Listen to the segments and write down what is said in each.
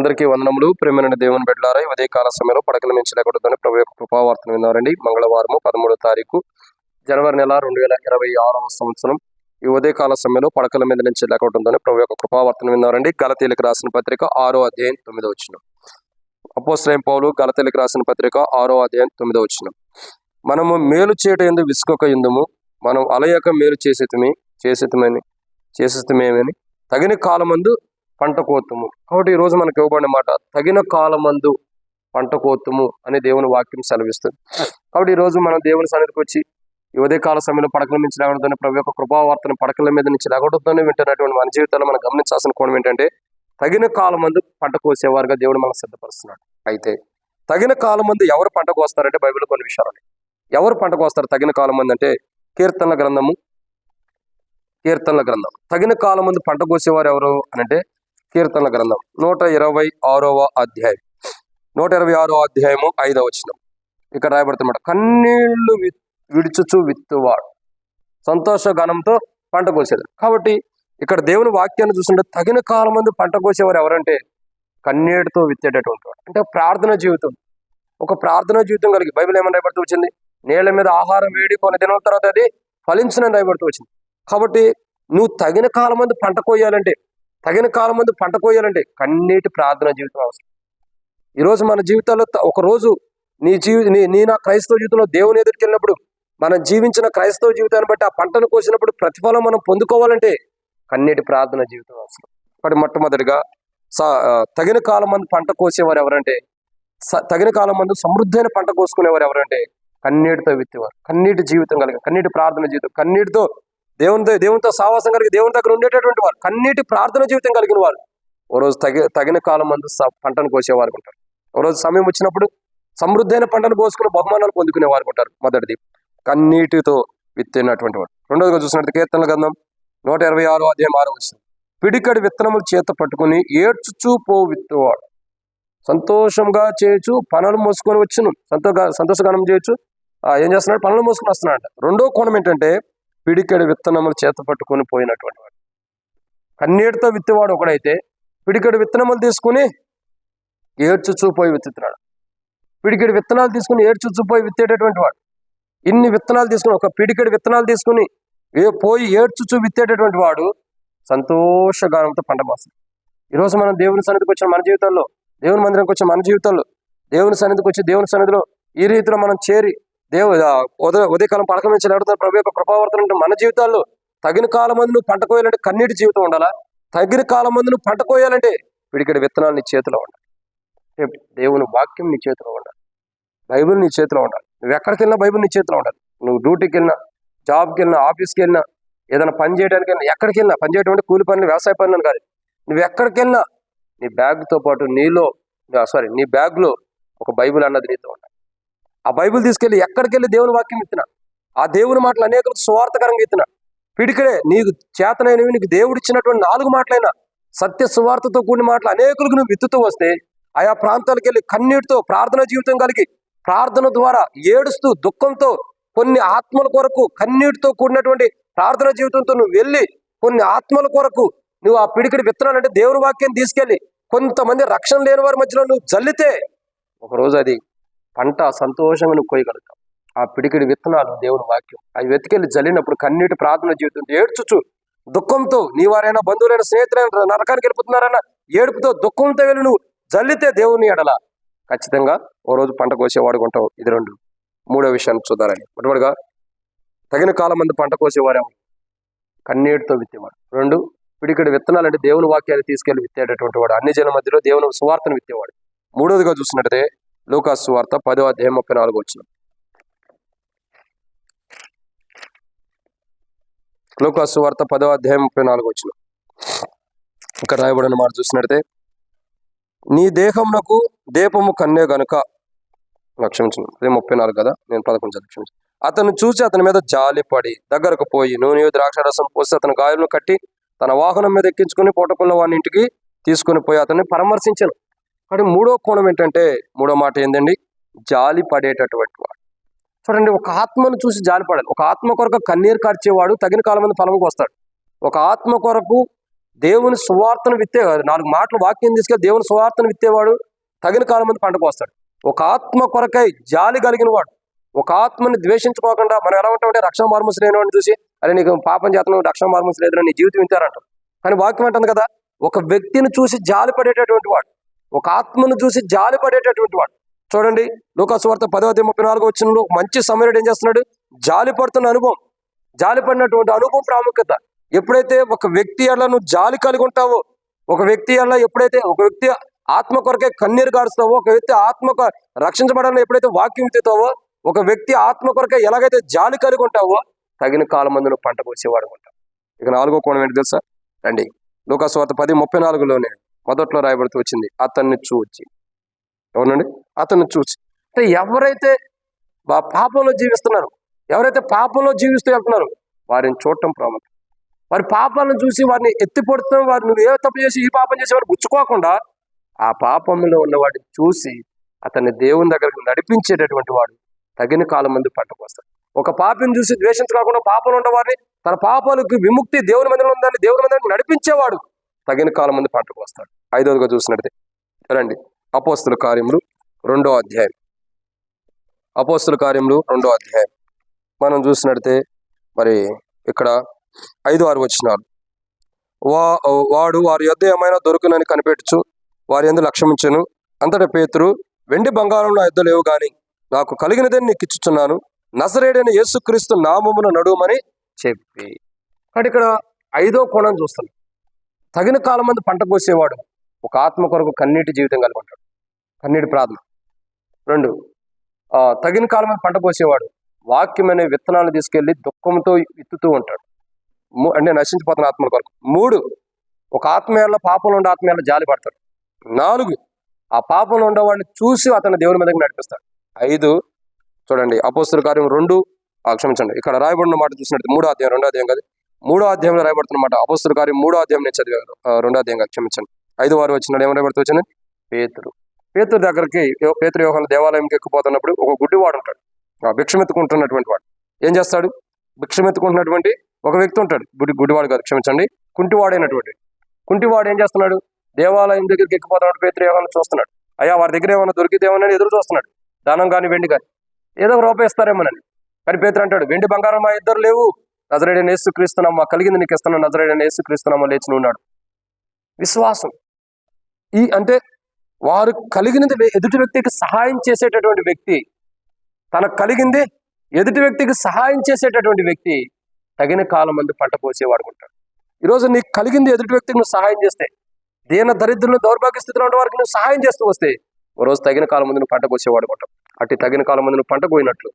అందరికీ వందనములు. ప్రేమైన దేవుని బిడ్డలారా ఇదే ఉదయకాల సమయంలో పడకల నుంచి లేకూడదని ప్రభు యొక్క కృపావార్తను విన్నారండి మంగళవారము పదమూడో తారీఖు జనవరి నెల రెండు వేల ఇరవై ఆరవ సంవత్సరం. ఈ ఉదయకాల సమయంలో పడకల మీద నుంచి లేకుంటుందని ప్రభు యొక్క కృపావర్తనం విన్నారండి గలతీలకు రాసిన పత్రిక ఆరో అధ్యాయం తొమ్మిదో వచ్చిన అపోశ్రయం పౌలు గలతీలకు రాసిన పత్రిక ఆరో అధ్యాయం తొమ్మిదో వచ్చిన మనము మేలు చేయట ఎందు విసుకోక ఎందుము మనం అలయక మేలు చేసేతమే చేసేతమని చేసేతమేమని? తగిన కాలమందు పంట కోతుము. కాబట్టి ఈ రోజు మనకు ఇవ్వబడిన మాట తగిన కాలమందు పంట కోతుము అనే దేవుని వాక్యం సెలవిస్తుంది. కాబట్టి ఈ రోజు మనం దేవుని సన్నిధికి వచ్చి ఈ కాల సమయంలో పడకల నుంచి లేకూడదని ప్రభు యొక్క కృపావార్తను పడకల మీద నుంచి లేకూడదని వింటున్నటువంటి మన జీవితంలో మనం గమనించాల్సిన కోణం ఏంటంటే తగిన కాలమందు పంట కోసేవారుగా దేవుడు మనం సిద్ధపరుస్తున్నాడు. అయితే తగిన కాలమందు ఎవరు పంట కోస్తారంటే బైబిల్ కొన్ని విషయాలు ఎవరు పంట కోస్తారు తగిన కాలమంది అంటే కీర్తనల గ్రంథము? కీర్తనల గ్రంథం. తగిన కాలం పంట కోసేవారు ఎవరు అని అంటే కీర్తనల గ్రంథం. నూట ఇరవై ఆరవ అధ్యాయం. నూట ఇరవై ఆరో అధ్యాయము ఐదవ వచనం. ఇక్కడ రాయబడుతున్నమాట. కన్నీళ్ళు విడుచుచు విత్తువాడు. సంతోష గణంతో పంట కోసేది. కాబట్టి ఇక్కడ దేవుని వాక్యాన్ని చూస్తుంటే తగిన కాలం ముందు పంట కోసేవారు ఎవరంటే కన్నీటితో విత్తేటటువంటి వాడు. అంటే ప్రార్థన జీవితం. ఒక ప్రార్థన జీవితం కలిగి బైబిల్ ఏమని రాయబడుతూ వచ్చింది? నేల మీద ఆహారం వేడి కొన్ని దినం తర్వాత అది ఫలించిన రాయబడుతూ వచ్చింది. కాబట్టి నువ్వు తగిన కాలం మంది పంట కోయాలంటే తగిన కాలం ముందు పంట కోయాలంటే కన్నీటి ప్రార్థన జీవితం అవసరం. ఈరోజు మన జీవితాల్లో ఒకరోజు ఒక రోజు నీ జీవి నీ నీ నా క్రైస్తవ జీవితంలో దేవుని ఎదుర్కెళ్ళినప్పుడు మనం జీవించిన క్రైస్తవ జీవితాన్ని బట్టి ఆ పంటను కోసినప్పుడు ప్రతిఫలం మనం పొందుకోవాలంటే కన్నీటి ప్రార్థన జీవితం అవసరం. కాబట్టి మొట్టమొదటిగా తగిన కాలం మంది పంట కోసేవారు ఎవరంటే స- తగిన కాలం మందు సమృద్ధైన పంట కోసుకునేవారు ఎవరంటే కన్నీటితో విత్తేవారు. కన్నీటి జీవితం కలిగి కన్నీటి ప్రార్థన జీవితం కన్నీటితో దేవునితో దేవునితో సావాసం కలిగి దేవుని దగ్గర ఉండేటటువంటి వారు కన్నీటి ప్రార్థన జీవితం కలిగిన వారు. ఓ రోజు తగి తగిన కాలం మందు పంటను కోసేవారు ఉంటారు. ఓ రోజు సమయం వచ్చినప్పుడు సమృద్ధైన పంటను కోసుకుని బహుమానాలు పొందుకునే వారు ఉంటారు మొదటిది. కన్నీటితో విత్తినటువంటి వాడు రెండోదిగా చూసినట్టు కీర్తనల గంధం నూట ఇరవై ఆరు అధ్యాయం ఆరో వచ్చింది పిడికడి విత్తనములు చేత పట్టుకుని ఏడ్చుచూ పో విత్తువాడు. సంతోషంగా చేయొచ్చు పనులు మోసుకొని వచ్చును. సంతోష సంతోషగానం చేయొచ్చు ఆ, ఏం చేస్తున్నాడు? పనులు మోసుకొని వస్తున్నాడు రెండో కోణం ఏంటంటే పిడికెడు విత్తనములు చేత పట్టుకొని పోయినటువంటి వాడు. కన్నీటితో విత్తివాడు ఒకడైతే పిడికెడు విత్తనములు తీసుకుని ఏడ్చుచూ పోయి విత్తుతున్నాడు. పిడికెడు విత్తనాలు తీసుకుని ఏడ్చుచూ పోయి విత్తేటటువంటి వాడు. ఇన్ని విత్తనాలు తీసుకుని ఒక పిడికెడు విత్తనాలు తీసుకుని ఏ- పోయి ఏడ్చుచూ విత్తేటటువంటి వాడు సంతోషగానంతో పంట పోస్తాడు. ఈరోజు మనం దేవుని సన్నిధికి వచ్చిన మన జీవితంలో దేవుని మందిరంకి వచ్చిన మన జీవితంలో దేవుని సన్నిధికి వచ్చి దేవుని సన్నిధిలో ఈ రీతిలో మనం చేరి దేవు ఉదయ ఉదయకాలం పడక నుంచి నడుతున్న ప్రభు యొక్క కృపావర్తన ఉంటే మన జీవితాల్లో తగిన కాలం మంది నువ్వు పంట కోయాలంటే కన్నీటి జీవితం ఉండాలా? తగిన కాలం మంది నువ్వు పంట కోయాలంటే పిడికడి విత్తనాలు నీ చేతిలో ఉండాలి. దేవుని వాక్యం నీ చేతిలో ఉండాలి. బైబిల్ నీ చేతిలో ఉండాలి. నువ్వు ఎక్కడికి వెళ్ళినా బైబిల్ నీ చేతిలో ఉండాలి. నువ్వు డ్యూటీకి వెళ్ళినా జాబ్కి వెళ్ళినా ఆఫీస్కి వెళ్ళినా ఏదైనా పని చేయడానికి వెళ్ళినా ఎక్కడికి వెళ్ళినా పని చేయడం అంటే కూలి పనులు వ్యవసాయ పనులు కాదు. నువ్వు ఎక్కడికి వెళ్ళినా నీ బ్యాగ్తో పాటు నీలో సారీ నీ బ్యాగ్లో ఒక బైబిల్ అన్నది నీతో ఉండాలి. ఆ బైబిల్ తీసుకెళ్ళి ఎక్కడికి వెళ్ళి దేవుని వాక్యం ఇస్తున్నా? ఆ దేవుని మాటలు అనేకులకు సువార్థకరంగా ఇస్తున్నా. పిడికడే నీకు చేతనైనవి నీకు దేవుడు ఇచ్చినటువంటి నాలుగు మాటలైనా సత్య సువార్తతో కూడిన మాటలు అనేకులకు నువ్వు విత్తుతూ వస్తే ఆయా ప్రాంతాలకు వెళ్ళి కన్నీటితో ప్రార్థన జీవితం కలిగి ప్రార్థన ద్వారా ఏడుస్తూ దుఃఖంతో కొన్ని ఆత్మల కొరకు కన్నీటితో కూడినటువంటి ప్రార్థన జీవితంతో నువ్వు వెళ్ళి కొన్ని ఆత్మల కొరకు నువ్వు ఆ పిడికిడి విత్తనాలంటే దేవుని వాక్యం తీసుకెళ్ళి కొంతమంది రక్షణ లేని వారి మధ్యలో నువ్వు జల్లితే ఒకరోజు అది పంట సంతోషంగా నువ్వు కోయగలుగుతావు ఆ పిడికిడి విత్తనాలు దేవుని వాక్యం. అవి వెతికెళ్ళి జల్లినప్పుడు కన్నీటి ప్రార్థన జీవితం. ఏడ్చుచు దుఃఖంతో నీ వారైనా బంధువులైన స్నేహితులైన నరకానికి వెళ్ళిపోతున్నారైనా ఏడుపుతో దుఃఖంతో వెళ్ళి నువ్వు జల్లితే దేవుని ఎడల. ఖచ్చితంగా ఓ రోజు పంట కోసేవాడు ఉంటావు. ఇది రెండు. మూడో విషయాన్ని చూద్దారని మొట్టమొదటిగా తగిన కాలం మంది పంట కోసేవారేమో. కన్నీటితో విత్తేవాడు. రెండు పిడికిడి విత్తనాలు అంటే దేవుని వాక్యాన్ని తీసుకెళ్ళి విత్తేటటువంటి వాడు. అన్ని జనం మధ్యలో దేవుని సువార్తను విత్తేవాడు. మూడోదిగా చూసినట్టయితే లూకాసు వార్త పదో అధ్యాయం ముప్పై నాలుగు వచ్చిన. లూకాసు వార్త పదో అధ్యాయం ముప్పై నాలుగు వచ్చిన. ఇక్కడ రాయబడిన మాట చూసినట్టే నీ దేహమునకు దీపము కన్నే గనుక నాకు క్షమించను అదే ముప్పై నాలుగు కదా నేను పదకొండు క్షమించు అతను చూసి అతని మీద జాలిపడి దగ్గరకు పోయి నూనె ద్రాక్షరసం పోసి అతని గాయాలను కట్టి తన వాహనం మీద ఎక్కించుకుని పూటకున్న వాని ఇంటికి తీసుకుని పోయి అతన్ని పరామర్శించాను. కానీ మూడో కోణం ఏంటంటే మూడో మాట ఏంటండి జాలి పడేటటువంటి వాడు. చూడండి ఒక ఆత్మను చూసి జాలి పడాలి. ఒక ఆత్మ కొరకు కన్నీరు కార్చేవాడు తగిన కాలం మంది ఫలంకి వస్తాడు. ఒక ఆత్మ కొరకు దేవుని సువార్తను విత్తే నాలుగు మాటలు వాక్యం తీసుకెళ్ళి దేవుని సువార్తను విత్తేవాడు తగిన కాలం మంది పంటకు వస్తాడు. ఒక ఆత్మ కొరకై జాలి కలిగిన వాడు ఒక ఆత్మని ద్వేషించుకోకుండా మనం ఎలా ఉంటామంటే రక్షణ మార్మస్ లేనివాడిని చూసి అరే నీకు పాపం చేతను రక్షణ మార్మస్ లేదని నీ జీవితం వింటారంటాం కానీ వాక్యం అంటుంది కదా ఒక వ్యక్తిని చూసి జాలి పడేటటువంటి వాడు ఒక ఆత్మను చూసి జాలి పడేటటువంటి వాడు. చూడండి లోకాసువార్త పదవది ముప్పై నాలుగు వచ్చిన మంచి సమరుడు ఏం చేస్తున్నాడు? జాలి పడుతున్న అనుభవం. జాలి పడినటువంటి అనుభవం ప్రాముఖ్యత. ఎప్పుడైతే ఒక వ్యక్తి అలా నువ్వు జాలి కలిగి ఉంటావో ఒక వ్యక్తి అలా ఎప్పుడైతే ఒక వ్యక్తి ఆత్మ కొరకే కన్నీరు గారుస్తావో ఒక వ్యక్తి ఆత్మకు రక్షించబడాలని ఎప్పుడైతే వాక్యం తెతావో ఒక వ్యక్తి ఆత్మ కొరకే ఎలాగైతే జాలి కలిగి ఉంటావో తగిన కాలం మందు పంట కోసేవాడు ఉంటావు ఇక నాలుగో కోణం ఏంటి తెలుసా? రండి లోకాస్వార్త పది ముప్పై నాలుగులోనే మొదట్లో రాయబడుతూ వచ్చింది అతన్ని చూచి. అవునండి అతన్ని చూచి. అంటే ఎవరైతే పాపంలో జీవిస్తున్నారు ఎవరైతే పాపంలో జీవిస్తూ వెళ్తున్నారు వారిని చూడటం ప్రాముఖ్యం. వారి పాపాలను చూసి వారిని ఎత్తిపడుతున్నాం వారు నువ్వు ఏ తప్పు చేసి ఈ పాపం చేసి వారు గుచ్చుకోకుండా ఆ పాపంలో ఉన్న వాడిని చూసి అతన్ని దేవుని దగ్గరకు నడిపించేటటువంటి వాడు తగిన కాలం మంది పట్టుకొస్తాడు ఒక పాపిని చూసి ద్వేషించకుండా పాపలు ఉన్నవారిని తన పాపాలకు విముక్తి దేవుని మందిలో ఉందని దేవుని మందిరం నడిపించేవాడు తగిన కాలం మంది పంటకు వస్తాడు. ఐదవదిగా చూసినట్టే రండి. అపోస్తుల కార్యములు రెండో అధ్యాయం. అపోస్తుల కార్యములు రెండో అధ్యాయం. మనం చూసినట్టే మరి ఇక్కడ ఐదు ఆరు వచ్చినారు వా వాడు వారి యొద్ ఏమైనా దొరుకునని కనిపెట్టచ్చు వారి ఎందు లక్ష్యమించను అంతటా పేతురు వెండి బంగారంలో నా లేవు కానీ నాకు కలిగినదని నీకు ఇచ్చుచున్నాను. నజరేడైన యేసుక్రీస్తు నామమున నడుమని చెప్పి. కాబట్టి ఇక్కడ ఐదో కోణం చూస్తున్నాం తగిన కాలం మంది పంట కోసేవాడు. ఒక ఆత్మ కొరకు కన్నీటి జీవితం కలిగి ఉంటాడు. కన్నీటి ప్రార్థన. రెండు తగిన కాలం మంది పంట కోసేవాడు. వాక్యమనే విత్తనాలు తీసుకెళ్ళి దుఃఖంతో విత్తుతూ ఉంటాడు. మూ- అంటే నశించిపోతున్న ఆత్మల కొరకు. మూడు ఒక ఆత్మీయాల పాపంలో ఉండే ఆత్మీయాల్లో జాలి పడతాడు. నాలుగు ఆ పాపంలో ఉండేవాడిని చూసి అతను దేవుని మీదకి నడిపిస్తాడు. ఐదు చూడండి అపోస్తుల కార్యం రెండు ఆ, క్షమించండి ఇక్కడ రాయబడిన మాట చూసినట్టు మూడో అధ్యాయం రెండో అధ్యాయం కదా. మూడో అధ్యాయంలో రాయబడుతున్నమాట మాట గారి కార్యం మూడో అధ్యాయం నేను చదివాను రెండో అధ్యాయంగా క్షమించండి. ఐదు వారు వచ్చినాడు ఏమైనా రాయబడుతూ వచ్చింది? పేతురు. పేతురు దగ్గరికి పేతురు యోహాను దేవాలయంకి ఎక్కిపోతున్నప్పుడు ఒక గుడ్డివాడు ఉంటాడు. ఆ భిక్షమెత్తుకుంటున్నటువంటి వాడు. ఏం చేస్తాడు? భిక్షమెత్తుకుంటున్నటువంటి ఒక వ్యక్తి ఉంటాడు. గుడి గుడివాడు కాదు క్షమించండి. కుంటివాడైనటువంటి. కుంటివాడు ఏం చేస్తున్నాడు? దేవాలయం దగ్గరికి ఎక్కిపోతున్నాడు పేతురు యోహాను చూస్తున్నాడు. అయ్యా వారి దగ్గర ఏమైనా దొరికితేమోనని ఎదురు చూస్తున్నాడు. దానం కానీ వెండి కానీ. ఏదో ఒక రూపాయి ఇస్తారేమోనని. కానీ పేతురు అంటాడు వెండి బంగారం మా ఇద్దరు లేవు. నజరేడని యేసు క్రీస్తునమ్మ కలిగింది నీకు ఇస్తున్నా నజరేడని యేసు క్రీస్తునమ్మ లేచి ఉన్నాడు. విశ్వాసం. ఈ అంటే వారు కలిగినది ఎదుటి వ్యక్తికి సహాయం చేసేటటువంటి వ్యక్తి తనకు కలిగింది ఎదుటి వ్యక్తికి సహాయం చేసేటటువంటి వ్యక్తి తగిన కాలం మంది పంట పోసేవాడుకుంటాడు ఈరోజు నీకు కలిగింది ఎదుటి వ్యక్తికి నువ్వు సహాయం చేస్తే దీన దరిద్రులు దౌర్భాగ్య స్థితిలో ఉన్న వారికి నువ్వు సహాయం చేస్తూ వస్తే ఓ రోజు తగిన కాలం మంది నువ్వు పంట కోసేవాడుకుంటావు అట్టి తగిన కాలం మంది నువ్వు పంట కోయినట్లు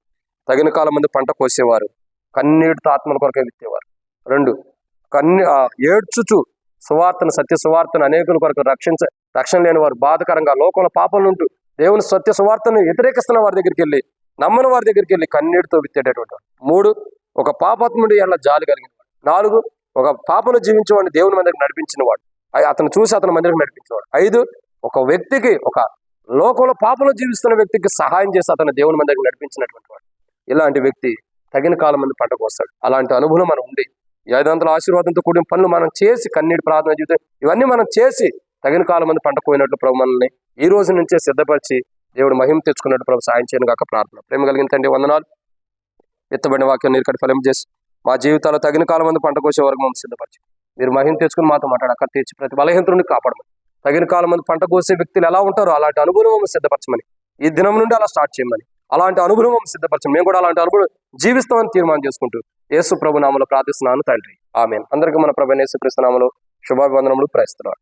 తగిన కాలం మంది పంట కోసేవారు కన్నీటితో ఆత్మల కొరకే విత్తేవారు. రెండు కన్ని ఏడ్చుచు సువార్తను సత్య సువార్తను అనేకుల కొరకు రక్షించ రక్షణ లేని వారు బాధకరంగా లోకంలో పాపంలో ఉంటూ దేవుని సత్య సువార్తను వ్యతిరేకిస్తున్న వారి దగ్గరికి వెళ్ళి నమ్మని వారి దగ్గరికి వెళ్ళి కన్నీటితో విత్తేటటువంటి వాడు. మూడు ఒక పాపాత్ముడి ఎలా జాలి కలిగిన వాడు. నాలుగు ఒక పాపను జీవించేవాడిని దేవుని మందికి నడిపించిన వాడు. ఐ- అతను చూసి అతని మందిరికి నడిపించేవాడు. ఐదు ఒక వ్యక్తికి ఒక లోకంలో పాపంలో జీవిస్తున్న వ్యక్తికి సహాయం చేసి అతను దేవుని మందికి నడిపించినటువంటి వాడు. ఇలాంటి వ్యక్తి తగిన కాలం మంది పంటకు అలాంటి అనుభవం మనం ఉంది. ఈ ఐదంతల ఆశీర్వాదంతో కూడిన పనులు మనం చేసి కన్నీటి ప్రార్థన జీవితం ఇవన్నీ మనం చేసి తగిన కాలం మంది పంట పోయినట్టు ప్రభు మనల్ని ఈ రోజు నుంచే సిద్ధపరిచి దేవుడు మహిమ తెచ్చుకున్నట్టు ప్రభు సాయం చేయను కాక ప్రార్థన. ప్రేమ కలిగిన తండ్రి వందనాలు. ఎత్తబడిన వాక్యం నీరుకటి ఫలం చేసి మా జీవితాల్లో తగిన కాలం మంది పంట కోసే వరకు మమ్మల్ని సిద్ధపరచు మీరు మహిమ తెచ్చుకుని మాతో మాట్లాడు అక్కడ తీర్చి ప్రతి బలహీనతని కాపాడమని. తగిన కాలం మంది పంట కోసే వ్యక్తులు ఎలా ఉంటారో అలాంటి అనుభవం సిద్ధపరచమని. ఈ దినం నుండి అలా స్టార్ట్ చేయమని. అలాంటి అనుభవం సిద్ధపరచండి. మేము కూడా అలాంటి అనుభవం జీవిస్తామని తీర్మానం చేసుకుంటూ యేసు ప్రభు నామలో ప్రార్థిస్తున్నాను తండ్రి. ఆమె అందరికీ మన ప్రభు యేసుక్రీస్తు నామలో శుభాభివందనములు ప్రయత్నిస్తున్నాను